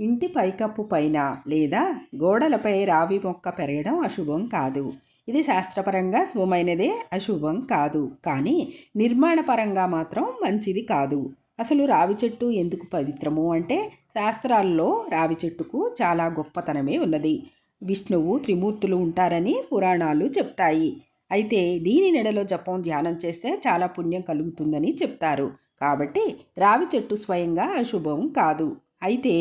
ఇంటి పైకప్పు పైన లేదా గోడలపై రావి మొక్క పెరగడం అశుభం కాదు. ఇది శాస్త్రపరంగా శుభమైనదే అశుభం కాదు. కానీ నిర్మాణపరంగా మాత్రం మంచిది కాదు. అసలు రావి చెట్టు ఎందుకు పవిత్రము అంటే శాస్త్రాల్లో రావి చెట్టుకు చాలా గొప్పతనమే ఉన్నది. విష్ణువు త్రిమూర్తులు ఉంటారని పురాణాలు చెప్తాయి. అయితే దీని నెడలో జపం ధ్యానం చేస్తే చాలా పుణ్యం కలుగుతుందని చెప్తారు. కాబట్టి రావి చెట్టు స్వయంగా అశుభం కాదు. అయితే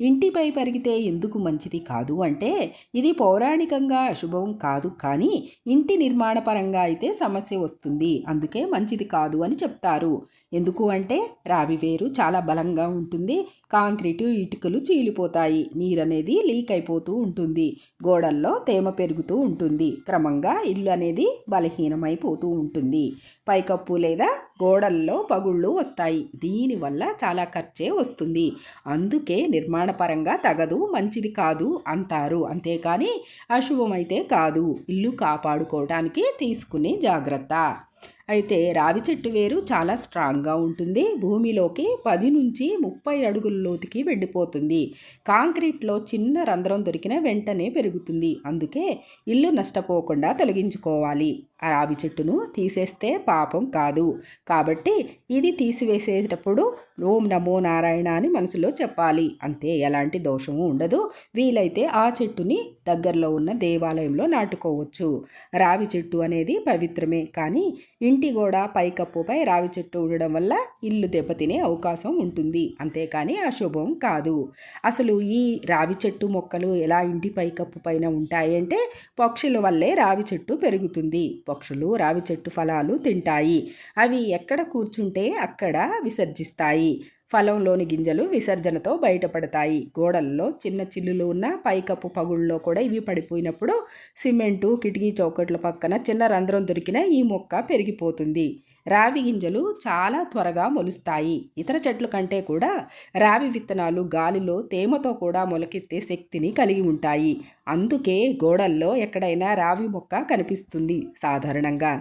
ఇంటిపై పరిగితే ఎందుకు మంచిది కాదు అంటే ఇది పౌరాణికంగా అశుభం కాదు కానీ ఇంటి నిర్మాణపరంగా అయితే సమస్య వస్తుంది. అందుకే మంచిది కాదు అని చెప్తారు. ఎందుకు అంటే రావి వేరు చాలా బలంగా ఉంటుంది. కాంక్రీటు ఇటుకలు చీలిపోతాయి. నీరు అనేది లీక్ అయిపోతూ ఉంటుంది. గోడల్లో తేమ పెరుగుతూ ఉంటుంది. క్రమంగా ఇల్లు అనేది బలహీనమైపోతూ ఉంటుంది. పైకప్పు లేదా గోడల్లో పగుళ్ళు వస్తాయి. దీనివల్ల చాలా ఖర్చే వస్తుంది. అందుకే నిర్మాణపరంగా తగదు మంచిది కాదు అంటారు. అంతేకాని అశుభమైతే కాదు. ఇల్లు కాపాడుకోవడానికి తీసుకునే జాగ్రత్త. అయితే రావి చెట్టు వేరు చాలా స్ట్రాంగ్గా ఉంటుంది. భూమిలోకి పది నుంచి ముప్పై అడుగుల లోతుకి వెళ్ళిపోతుంది. కాంక్రీట్లో చిన్న రంధ్రం దొరికిన వెంటనే పెరుగుతుంది. అందుకే ఇల్లు నష్టపోకుండా తొలగించుకోవాలి. ఆ రావి చెట్టును తీసేస్తే పాపం కాదు. కాబట్టి ఇది తీసివేసేటప్పుడు ఓం నమో నారాయణ అని మనసులో చెప్పాలి. అంతే ఎలాంటి దోషము ఉండదు. వీలైతే ఆ చెట్టుని దగ్గరలో ఉన్న దేవాలయంలో నాటుకోవచ్చు. రావి చెట్టు అనేది పవిత్రమే. కానీ ఇంటి ఇంటి గోడ పైకప్పుపై రావి చెట్టు ఉండడం వల్ల ఇల్లు దెబ్బతినే అవకాశం ఉంటుంది. అంతేకాని అశుభం కాదు. అసలు ఈ రావి చెట్టు మొక్కలు ఎలా ఇంటి పైకప్పు పైన ఉంటాయంటే పక్షుల వల్లే రావి చెట్టు పెరుగుతుంది. పక్షులు రావి చెట్టు ఫలాలు తింటాయి. అవి ఎక్కడ కూర్చుంటే అక్కడ విసర్జిస్తాయి. ఫలంలోని గింజలు విసర్జనతో బయటపడతాయి. గోడల్లో చిన్న చిల్లులు ఉన్న పైకప్పు పగుళ్ళలో కూడా ఇవి పడిపోయినప్పుడు సిమెంటు కిటికీ చౌకట్ల పక్కన చిన్న రంధ్రం దొరికిన ఈ మొక్క పెరిగిపోతుంది. రావి గింజలు చాలా త్వరగా మొలుస్తాయి. ఇతర చెట్ల కంటే కూడా రావి విత్తనాలు గాలిలో తేమతో కూడా మొలకెత్తే శక్తిని కలిగి ఉంటాయి. అందుకే గోడల్లో ఎక్కడైనా రావి మొక్క కనిపిస్తుంది సాధారణంగా.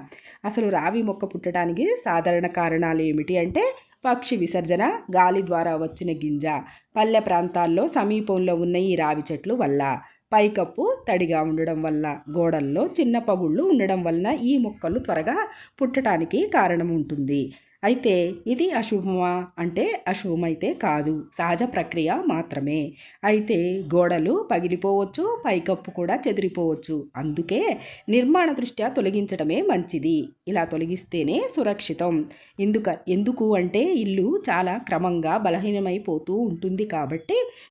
అసలు రావి మొక్క పుట్టడానికి సాధారణ కారణాలు ఏమిటి అంటే పక్షి విసర్జన గాలి ద్వారా వచ్చిన గింజ. పల్లె ప్రాంతాల్లో సమీపంలో ఉన్న ఈ రావి చెట్లు వల్ల పైకప్పు తడిగా ఉండడం వల్ల గోడల్లో చిన్న పగుళ్ళు ఉండడం వలన ఈ మొక్కలు త్వరగా పుట్టడానికి కారణం ఉంటుంది. అయితే ఇది అశుభమా? అంటే అశుభమైతే కాదు. సహజ ప్రక్రియ మాత్రమే. అయితే గోడలు పగిలిపోవచ్చు పైకప్పు కూడా చెదిరిపోవచ్చు. అందుకే నిర్మాణ దృష్ట్యా తొలగించడమే మంచిది. ఇలా తొలగిస్తేనే సురక్షితం. ఎందుక ఎందుకు అంటే ఇల్లు చాలా క్రమంగా బలహీనమైపోతూ ఉంటుంది కాబట్టి